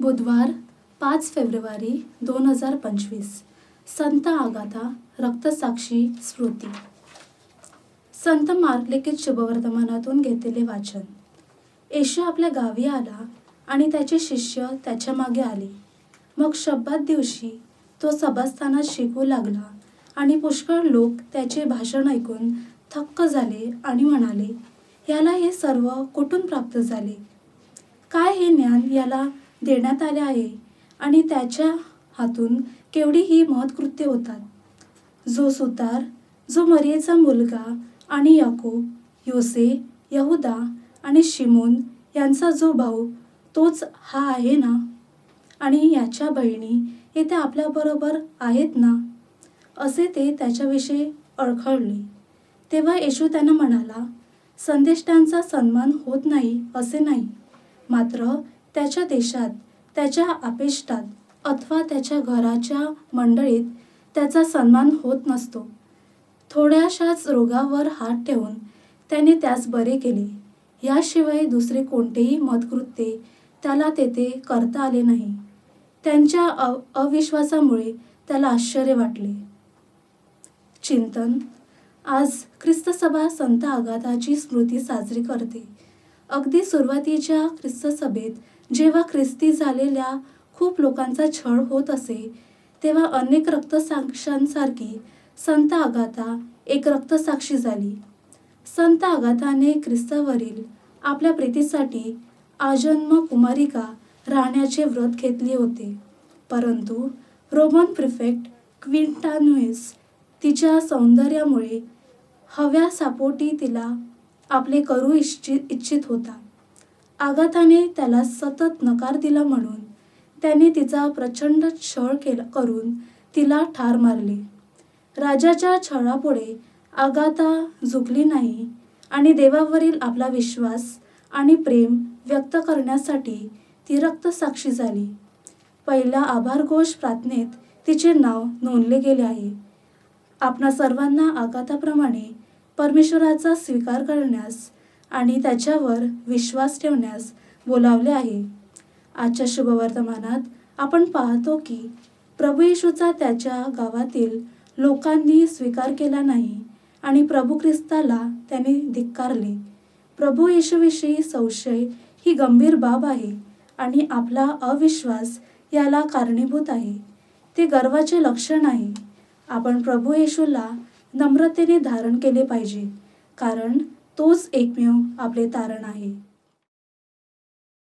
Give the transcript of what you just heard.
बुधवार पाच फेब्रुवारी दोन हजार पंचवीस. संत आगाथा रक्तसाक्षी स्मृती. संत मार्गलिखित शुभवर्तमानातून घेतलेले वाचन. येशू आपल्या गावी आला आणि त्याचे शिष्य त्याच्यामागे आले. मग शब्दात दिवशी तो सभास्थानात शिकू लागला आणि पुष्कळ लोक त्याचे भाषण ऐकून थक्क झाले आणि म्हणाले याला हे सर्व कुठून प्राप्त झाले? काय हे ज्ञान याला देण्यात आले आहे आणि त्याच्या हातून केवढी ही महत्कृत्य होतात. जो सुतार जो मरियेचा मुलगा आणि याकूब योसे यहुदा आणि शिमोन यांचा जो भाऊ तोच हा आहे ना? आणि याच्या बहिणी येथे आपल्याबरोबर आहेत ना? असे ते त्याच्याविषयी अडखळले तेव्हा येशू त्यांना म्हणाला संदेष्टांचा सन्मान होत नाही असे नाही. मात्र त्याच्या देशात त्याच्या अपेष्टात अथवा त्याच्या घराच्या मंडळीत त्याचा सन्मान होत नसतो. थोड्याशाच रोगावर हात ठेवून त्याने त्यास बरे केले. याशिवाय दुसरे कोणतेही मतकृत्य त्याला तेथे करता आले नाही. त्यांच्या अ अविश्वासामुळे त्याला आश्चर्य वाटले. चिंतन? आज ख्रिस्तसभा संत आघाताची स्मृती साजरी करते. अगदी सुरुवातीच्या ख्रिस्त सभेत जेव्हा ख्रिस्ती झालेल्या खूप लोकांचा छळ होत असे तेव्हा अनेक रक्तसाक्षांसारखी संत आगाथा एक रक्तसाक्षी झाली. संत आगाथाने ख्रिस्तावरील आपल्या प्रीतीसाठी आजन्म कुमारिका राहण्याचे व्रत घेतले होते. परंतु रोमन प्रिफेक्ट क्विंटानुएस तिच्या सौंदर्यामुळे हव्या सापोटी तिला आपले करू इच्छित इच्छित होता. आघाताने त्याला सतत नकार दिला म्हणून. त्याने तिचा प्रचंड छळ केला करून तिला ठार मारले. राजाच्या छळापुढे आगाथा झुकली नाही आणि देवावरील आपला विश्वास आणि प्रेम व्यक्त करण्यासाठी ती रक्तसाक्षी झाली. पहिल्या आभारघोष प्रार्थनेत तिचे नाव नोंदले गेले आहे. आपणा सर्वांना आघाताप्रमाणे परमेश्वराचा स्वीकार करण्यास आणि त्याच्यावर विश्वास ठेवण्यास बोलावले आहे. आजच्या शुभवर्तमानात आपण पाहतो की प्रभू येशूचा त्याच्या गावातील लोकांनी स्वीकार केला नाही आणि प्रभू ख्रिस्ताला त्यांनी धिक्कारले. प्रभू येशूविषयी संशय ही गंभीर बाब आहे आणि आपला अविश्वास याला कारणीभूत आहे. ते गर्वाचे लक्षण आहे. आपण प्रभू येशूला नम्रतेने धारण केले पाहिजे. कारण तोच एकमेव आपले तारण आहे.